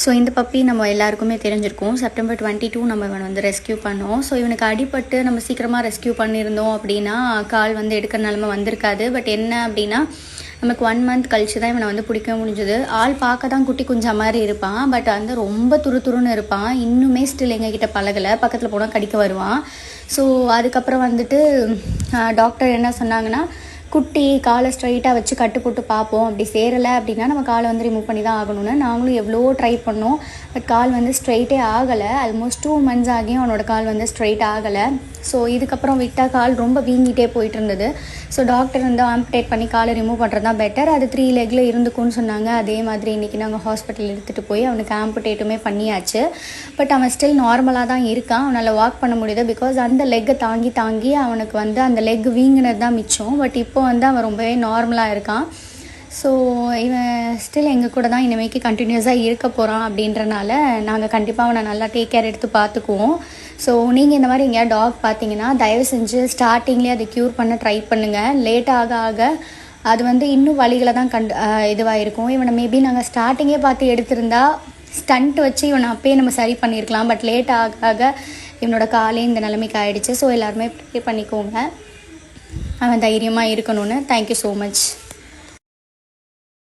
So இந்த puppy நம்ம எல்லாருக்குமே தெரிஞ்சிருக்கும். செப்டம்பர் டுவெண்ட்டி டூ நம்ம இவனை வந்து ரெஸ்க்யூ பண்ணோம். ஸோ இவனுக்கு அடிபட்டு நம்ம சீக்கிரமாக ரெஸ்க்யூ பண்ணியிருந்தோம் அப்படின்னா கால் வந்து எடுக்கிற நிலமை வந்திருக்காது. பட் என்ன அப்படின்னா நமக்கு ஒன் மந்த் கழிச்சு தான் இவனை வந்து பிடிக்க முடிஞ்சது. ஆள் பார்க்க தான் குட்டி குஞ்சா மாதிரி இருப்பான். பட் வந்து ரொம்ப துரு துருன்னு இருப்பான். இன்னுமே ஸ்டில் எங்ககிட்ட பழகலை. பக்கத்தில் போனால் கடிக்க வருவான். ஸோ அதுக்கப்புறம் வந்துட்டு டாக்டர் என்ன சொன்னாங்கன்னா குட்டி காலை ஸ்ட்ரைட்டாக வச்சு கட்டு போட்டு பார்ப்போம். அப்படி சேரலை அப்படின்னா நம்ம காலை வந்து ரிமூவ் பண்ணி தான் ஆகணும்னு நாங்களும் எவ்வளோ ட்ரை பண்ணோம். பட் கால் வந்து ஸ்ட்ரைட்டே ஆகலை. ஆல்மோஸ்ட் டூ மந்த்ஸ் ஆகியும் அவனோட கால் வந்து ஸ்ட்ரைட் ஆகலை. ஸோ இதுக்கப்புறம் விட்டால் கால் ரொம்ப வீங்கிட்டே போயிட்டு இருந்தது. ஸோ டாக்டர் வந்து ஆம்படேட் பண்ணி காலை ரிமூவ் பண்ணுறது தான் பெட்டர் அது த்ரீ லெக்கில் இருந்துக்கும்னு சொன்னாங்க. அதே மாதிரி இன்றைக்கி நாங்கள் ஹாஸ்பிட்டல் எடுத்துகிட்டு போய் அவனுக்கு ஆம்படேட்டுமே பண்ணியாச்சு. பட் அவன் ஸ்டில் நார்மலாக தான் இருக்கான். அவனால் வாக் பண்ண முடியுது. பிகாஸ் அந்த லெக்கை தாங்கி தாங்கி அவனுக்கு வந்து அந்த லெக் வீங்கினது தான் மிச்சம். பட் இப்போ வந்து அவன் ரொம்பவே நார்மலாக இருக்கான். ஸோ இவன் ஸ்டில் எங்கள் கூட தான் இனிமேக்கு கண்டினியூஸாக இருக்க போகிறான் அப்படின்றனால நாங்கள் கண்டிப்பாக அவனை நல்லா டேக் கேர் எடுத்து பார்த்துக்குவோம். ஸோ நீங்கள் இந்த மாதிரி எங்கேயா டாக் பார்த்தீங்கன்னா தயவு செஞ்சு ஸ்டார்டிங்லேயே அதை க்யூர் பண்ண ட்ரை பண்ணுங்கள் லேட் ஆக ஆக அது வந்து இன்னும் வழிகளை தான் கண்டு இதுவாக இருக்கும். இவனை மேபி நாங்கள் ஸ்டார்டிங்கே பார்த்து எடுத்திருந்தா ஸ்டண்ட் வச்சு இவனை அப்பயே நம்ம சரி பண்ணியிருக்கலாம் பட் லேட் ஆக ஆக இவனோட காலே இந்த நிலைமைக்கு ஆயிடுச்சு. ஸோ எல்லாருமே ப்ரே பண்ணிக்கோங்க. அவன் தைரியமாக இருக்கணும்னு. Thank you so much